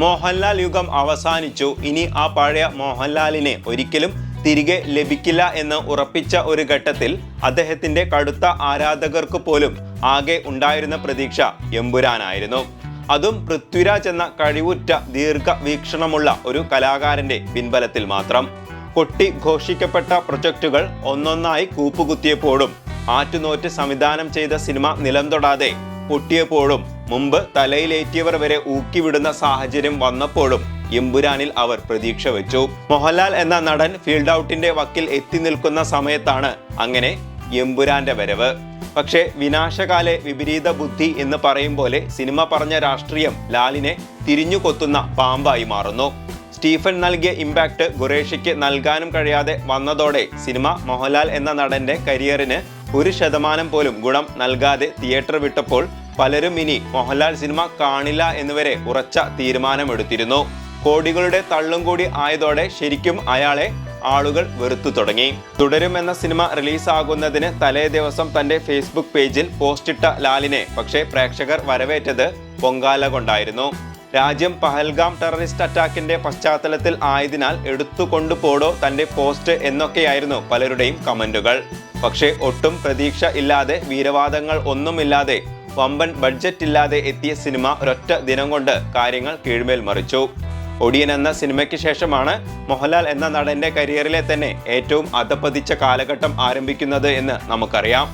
മോഹൻലാൽ യുഗം അവസാനിച്ചു. ഇനി ആ പഴയ മോഹൻലാലിനെ ഒരിക്കലും തിരികെ ലഭിക്കില്ല എന്ന് ഉറപ്പിച്ച ഒരു ഘട്ടത്തിൽ അദ്ദേഹത്തിന്റെ കടുത്ത ആരാധകർക്ക് പോലും ആകെ ഉണ്ടായിരുന്ന പ്രതീക്ഷ എമ്പുരാനായിരുന്നു. അതും പൃഥ്വിരാജ് എന്ന കഴിവുറ്റ ദീർഘവീക്ഷണമുള്ള ഒരു കലാകാരന്റെ പിൻബലത്തിൽ മാത്രം. കൊട്ടി ഘോഷിക്കപ്പെട്ട പ്രൊജക്ടുകൾ ഒന്നൊന്നായി കൂപ്പുകുത്തിയപ്പോഴും ആറ്റുനോറ്റ് സംവിധാനം ചെയ്ത സിനിമ നിലം തൊടാതെ പൊട്ടിയപ്പോഴും മുമ്പ് തലയിലേറ്റിയവർ വരെ ഊക്കിവിടുന്ന സാഹചര്യം വന്നപ്പോഴും എമ്പുരാനിൽ അവർ പ്രതീക്ഷ വെച്ചു. മോഹൻലാൽ എന്ന നടൻ ഫീൽഡ് ഔട്ടിന്റെ വക്കിൽ എത്തി നിൽക്കുന്ന സമയത്താണ് അങ്ങനെ എമ്പുരാന്റെ വരവ്. പക്ഷേ വിനാശകാലെ വിപരീത ബുദ്ധി എന്ന് പറയും പോലെ സിനിമ പറഞ്ഞ രാഷ്ട്രീയം ലാലിനെ തിരിഞ്ഞു കൊത്തുന്ന പാമ്പായി മാറുന്നു. സ്റ്റീഫൻ നൽകിയ ഇമ്പാക്ട് ഖുറേഷിക്ക് നൽകാനും കഴിയാതെ വന്നതോടെ സിനിമ മോഹൻലാൽ എന്ന നടന്റെ കരിയറിന് ഒരു ശതമാനം പോലും ഗുണം നൽകാതെ തിയേറ്റർ വിട്ടപ്പോൾ പലരും ഇനി മോഹൻലാൽ സിനിമ കാണില്ല എന്നുവരെ ഉറച്ച തീരുമാനമെടുത്തിരുന്നു. കോടികളുടെ തള്ളും കൂടി ആയതോടെ ശരിക്കും അയാളെ ആളുകൾ വെറുത്തു തുടങ്ങി. തുടരും എന്ന സിനിമ റിലീസാകുന്നതിന് തലേ ദിവസം തന്റെ ഫേസ്ബുക്ക് പേജിൽ പോസ്റ്റിട്ട ലാലിനെ പക്ഷേ പ്രേക്ഷകർ വരവേറ്റത് പൊങ്കാല കൊണ്ടായിരുന്നു. രാജ്യം പഹൽഗാം ടെററിസ്റ്റ് അറ്റാക്കിന്റെ പശ്ചാത്തലത്തിൽ ആയതിനാൽ എടുത്തുകൊണ്ടു പോടോ തന്റെ പോസ്റ്റ് എന്നൊക്കെയായിരുന്നു പലരുടെയും കമന്റുകൾ. പക്ഷേ ഒട്ടും പ്രതീക്ഷ ഇല്ലാതെ വീരവാദങ്ങൾ ഒന്നുമില്ലാതെ വമ്പൻ ബഡ്ജറ്റ് ഇല്ലാതെ എത്തിയ സിനിമ ഒരൊറ്റ ദിനം കൊണ്ട് കാര്യങ്ങൾ കീഴ്മേൽ മറിച്ചു. ഒടിയൻ എന്ന സിനിമയ്ക്ക് ശേഷമാണ് മോഹൻലാൽ എന്ന നടന്റെ കരിയറിലെ തന്നെ ഏറ്റവും അധപ്പതിച്ച കാലഘട്ടം ആരംഭിക്കുന്നത് എന്ന് നമുക്കറിയാം.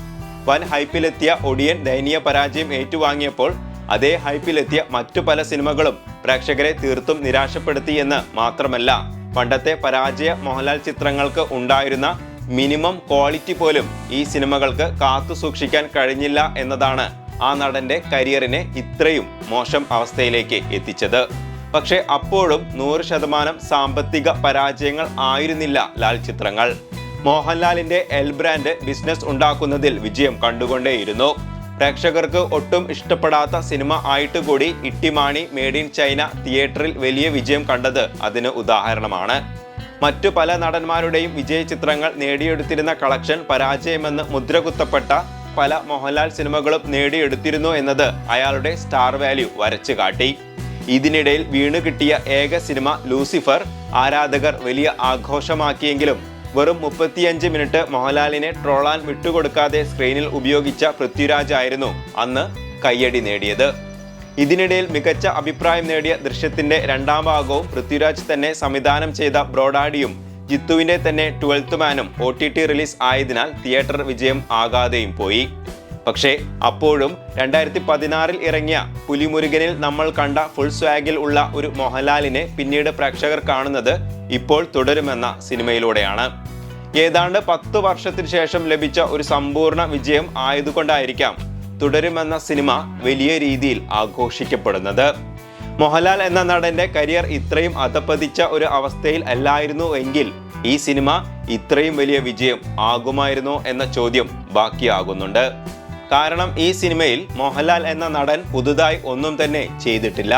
വൻ ഹൈപ്പിലെത്തിയ ഒടിയൻ ദയനീയ പരാജയം ഏറ്റുവാങ്ങിയപ്പോൾ അതേ ഹൈപ്പിലെത്തിയ മറ്റു പല സിനിമകളും പ്രേക്ഷകരെ തീർത്തും നിരാശപ്പെടുത്തി എന്ന് മാത്രമല്ല പണ്ടത്തെ പരാജയ മോഹൻലാൽ ചിത്രങ്ങൾക്ക് ഉണ്ടായിരുന്ന മിനിമം ക്വാളിറ്റി പോലും ഈ സിനിമകൾക്ക് കാത്തു സൂക്ഷിക്കാൻ കഴിഞ്ഞില്ല എന്നതാണ് ആ നടന്റെ കരിയറിനെ ഇത്രയും മോശം അവസ്ഥയിലേക്ക് എത്തിച്ചത്. പക്ഷേ അപ്പോഴും നൂറ് ശതമാനം സാമ്പത്തിക പരാജയങ്ങൾ ആയിരുന്നില്ല ലാൽ ചിത്രങ്ങൾ. മോഹൻലാലിന്റെ എൽ ബ്രാൻഡ് ബിസിനസ് ഉണ്ടാക്കുന്നതിൽ വിജയം കണ്ടുകൊണ്ടേയിരുന്നു. പ്രേക്ഷകർക്ക് ഒട്ടും ഇഷ്ടപ്പെടാത്ത സിനിമ ആയിട്ട് കൂടി ഇട്ടിമാണി മേഡ് ഇൻ ചൈന തിയേറ്ററിൽ വലിയ വിജയം കണ്ടത് അതിന് ഉദാഹരണമാണ്. മറ്റു പല നടന്മാരുടെയും വിജയ ചിത്രങ്ങൾ നേടിയെടുത്തിരുന്ന കളക്ഷൻ പരാജയമെന്ന് മുദ്രകുത്തപ്പെട്ട പല മോഹൻലാൽ സിനിമകളും നേടിയെടുത്തിരുന്നു എന്നത് അയാളുടെ സ്റ്റാർ വാല്യൂ വരച്ചു കാട്ടി. ഇതിനിടയിൽ വീണ് കിട്ടിയ ഏക സിനിമ ലൂസിഫർ ആരാധകർ വലിയ ആഘോഷമാക്കിയെങ്കിലും വെറും മുപ്പത്തിയഞ്ച് മിനിറ്റ് മോഹൻലാലിനെ ട്രോളാൻ വിട്ടുകൊടുക്കാതെ സ്ക്രീനിൽ ഉപയോഗിച്ച പൃഥ്വിരാജ് ആയിരുന്നു അന്ന് കയ്യടി നേടിയത്. ഇതിനിടയിൽ മികച്ച അഭിപ്രായം നേടിയ ദൃശ്യത്തിന്റെ രണ്ടാം ഭാഗവും പൃഥ്വിരാജ് തന്നെ സംവിധാനം ചെയ്ത ബ്രോഡാഡിയും ജിത്തുവിന്റെ തന്നെ ട്വൽത്ത് മാനും ഒ ടി ടി റിലീസ് ആയതിനാൽ തിയേറ്റർ വിജയം ആകാതെയും പോയി. പക്ഷേ അപ്പോഴും രണ്ടായിരത്തി പതിനാറിൽ ഇറങ്ങിയ പുലിമുരുകനിൽ നമ്മൾ കണ്ട ഫുൾ സ്വാഗിൽ ഉള്ള ഒരു മോഹൻലാലിനെ പിന്നീട് പ്രേക്ഷകർ കാണുന്നത് ഇപ്പോൾ തുടരുമെന്ന സിനിമയിലൂടെയാണ്. ഏതാണ്ട് പത്ത് വർഷത്തിന് ശേഷം ലഭിച്ച ഒരു സമ്പൂർണ വിജയം ആയതുകൊണ്ടായിരിക്കാം തുടരുമെന്ന സിനിമ വലിയ രീതിയിൽ ആഘോഷിക്കപ്പെടുന്നത്. മോഹൻലാൽ എന്ന നടന്റെ കരിയർ ഇത്രയും അധപ്പതിച്ച ഒരു അവസ്ഥയിൽ അല്ലായിരുന്നു എങ്കിൽ ഈ സിനിമ ഇത്രയും വലിയ വിജയം ആകുമായിരുന്നോ എന്ന ചോദ്യം ബാക്കിയാകുന്നുണ്ട്. കാരണം ഈ സിനിമയിൽ മോഹൻലാൽ എന്ന നടൻ പുതുതായി ഒന്നും തന്നെ ചെയ്തിട്ടില്ല.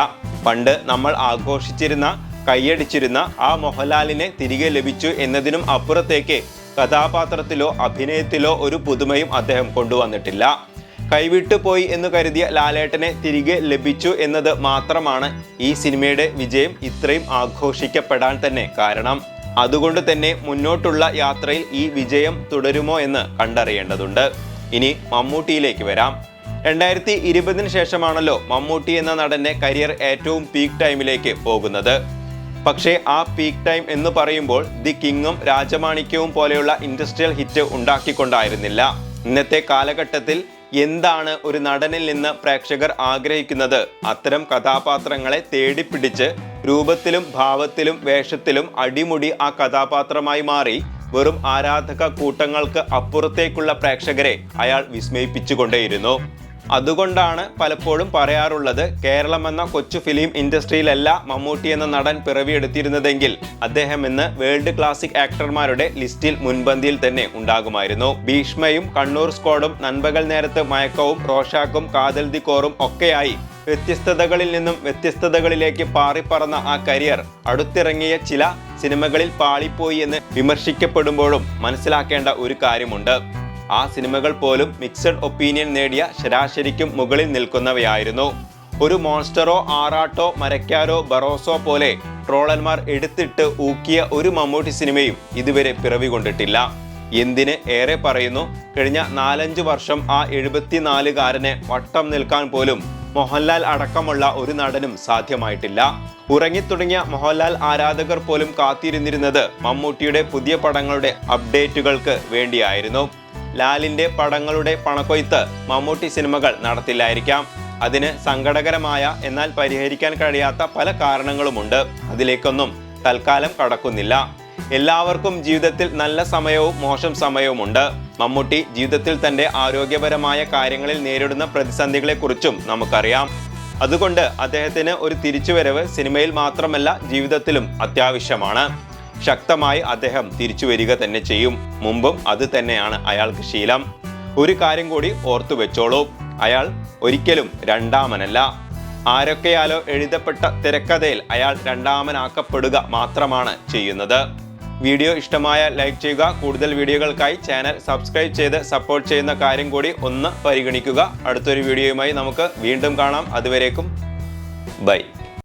പണ്ട് നമ്മൾ ആഘോഷിച്ചിരുന്ന കൈയടിച്ചിരുന്ന ആ മോഹൻലാലിനെ തിരികെ ലഭിച്ചു എന്നതിനും അപ്പുറത്തേക്ക് കഥാപാത്രത്തിലോ അഭിനയത്തിലോ ഒരു പുതുമയും അദ്ദേഹം കൊണ്ടുവന്നിട്ടില്ല. കൈവിട്ടു പോയി എന്ന് കരുതിയ ലാലേട്ടനെ തിരികെ ലഭിച്ചു എന്നത് മാത്രമാണ് ഈ സിനിമയുടെ വിജയം ഇത്രയും ആഘോഷിക്കപ്പെടാൻ തന്നെ കാരണം. അതുകൊണ്ട് തന്നെ മുന്നോട്ടുള്ള യാത്രയിൽ ഈ വിജയം തുടരുമോ എന്ന് കണ്ടറിയേണ്ടതുണ്ട്. ഇനി മമ്മൂട്ടിയിലേക്ക് വരാം. രണ്ടായിരത്തി ഇരുപതിന് ശേഷമാണല്ലോ മമ്മൂട്ടി എന്ന നടന്റെ കരിയർ ഏറ്റവും പീക്ക് ടൈമിലേക്ക് പോകുന്നത്. പക്ഷേ ആ പീക്ക് ടൈം എന്ന് പറയുമ്പോൾ ദി കിങ്ങും രാജമാണിക്യവും പോലെയുള്ള ഇൻഡസ്ട്രിയൽ ഹിറ്റ് ഉണ്ടാക്കിക്കൊണ്ടായിരുന്നില്ല. ഇന്നത്തെ കാലഘട്ടത്തിൽ എന്താണ് ഒരു നടനിൽ നിന്ന് പ്രേക്ഷകർ ആഗ്രഹിക്കുന്നത്? അത്തരം കഥാപാത്രങ്ങളെ തേടിപ്പിടിച്ച് രൂപത്തിലും ഭാവത്തിലും വേഷത്തിലും അടിമുടി ആ കഥാപാത്രമായി മാറി വെറും ആരാധക കൂട്ടങ്ങൾക്ക് അപ്പുറത്തേക്കുള്ള പ്രേക്ഷകരെ അയാൾ വിസ്മയിപ്പിച്ചുകൊണ്ടേയിരുന്നു. അതുകൊണ്ടാണ് പലപ്പോഴും പറയാറുള്ളത് കേരളം എന്ന കൊച്ചു ഫിലിം ഇൻഡസ്ട്രിയിലല്ല മമ്മൂട്ടി എന്ന നടൻ പിറവിയെടുത്തിരുന്നതെങ്കിൽ അദ്ദേഹം ഇന്ന് വേൾഡ് ക്ലാസിക് ആക്ടർമാരുടെ ലിസ്റ്റിൽ മുൻപന്തിയിൽ തന്നെ ഉണ്ടാകുമായിരുന്നു. ഭീഷ്മയും കണ്ണൂർ സ്ക്വാഡും നൻപകൽ നേരത്ത് മയക്കവും റോഷാക്കും കാതൽ ദിക്കോറും കോറും ഒക്കെയായി വ്യത്യസ്തതകളിൽ നിന്നും വ്യത്യസ്തതകളിലേക്ക് പാറിപ്പറന്ന ആ കരിയർ അടുത്തിറങ്ങിയ ചില സിനിമകളിൽ പാളിപ്പോയി എന്ന് വിമർശിക്കപ്പെടുമ്പോഴും മനസ്സിലാക്കേണ്ട ഒരു കാര്യമുണ്ട്. ആ സിനിമകൾ പോലും മിക്സഡ് ഒപ്പീനിയൻ നേടിയ ശരാശരിക്കും മുകളിൽ നിൽക്കുന്നവയായിരുന്നു. ഒരു മോൺസ്റ്ററോ ആറാട്ടോ മരക്കാരോ ബറോസോ പോലെ ട്രോളന്മാർ എടുത്തിട്ട് ഊക്കിയ ഒരു മമ്മൂട്ടി സിനിമയും ഇതുവരെ പിറവി കൊണ്ടിട്ടില്ല. എന്തിന് ഏറെ പറയുന്നു? കഴിഞ്ഞ നാലഞ്ച് വർഷം ആ എഴുപത്തിനാലുകാരനെ വട്ടം നിൽക്കാൻ പോലും മോഹൻലാൽ അടക്കമുള്ള ഒരു നടനും സാധ്യമായിട്ടില്ല. ഉറങ്ങിത്തുടങ്ങിയ മോഹൻലാൽ ആരാധകർ പോലും കാത്തിരുന്നിരുന്നത് മമ്മൂട്ടിയുടെ പുതിയ പടങ്ങളുടെ അപ്ഡേറ്റുകൾക്ക് വേണ്ടിയായിരുന്നു. ലാലിന്റെ പടങ്ങളുടെ പണക്കൊയ്ത്ത് മമ്മൂട്ടി സിനിമകൾ നടത്തില്ലായിരിക്കാം. അതിന് സങ്കടകരമായ എന്നാൽ പരിഹരിക്കാൻ കഴിയാത്ത പല കാരണങ്ങളുമുണ്ട്. അതിലേക്കൊന്നും തൽക്കാലം കടക്കുന്നില്ല. എല്ലാവർക്കും ജീവിതത്തിൽ നല്ല സമയവും മോശം സമയവുമുണ്ട്. മമ്മൂട്ടി ജീവിതത്തിൽ തന്റെ ആരോഗ്യപരമായ കാര്യങ്ങളിൽ നേരിടുന്ന പ്രതിസന്ധികളെക്കുറിച്ചും നമുക്കറിയാം. അതുകൊണ്ട് അദ്ദേഹത്തിന് ഒരു തിരിച്ചുവരവ് സിനിമയിൽ മാത്രമല്ല ജീവിതത്തിലും അത്യാവശ്യമാണ്. ശക്തമായി അദ്ദേഹം തിരിച്ചു വരിക തന്നെ ചെയ്യും. മുമ്പും അത് തന്നെയാണ് അയാൾക്ക് ശീലം. ഒരു കാര്യം കൂടി ഓർത്തു വെച്ചോളൂ. അയാൾ ഒരിക്കലും രണ്ടാമനല്ല. ആരൊക്കെയാലോ എഴുതപ്പെട്ട തിരക്കഥയിൽ അയാൾ രണ്ടാമനാക്കപ്പെടുക മാത്രമാണ് ചെയ്യുന്നത്. വീഡിയോ ഇഷ്ടമായ ലൈക്ക് ചെയ്യുക. കൂടുതൽ വീഡിയോകൾക്കായി ചാനൽ സബ്സ്ക്രൈബ് ചെയ്ത് സപ്പോർട്ട് ചെയ്യുന്ന കാര്യം കൂടി ഒന്ന് പരിഗണിക്കുക. അടുത്തൊരു വീഡിയോയുമായി നമുക്ക് വീണ്ടും കാണാം. അതുവരേക്കും ബൈ.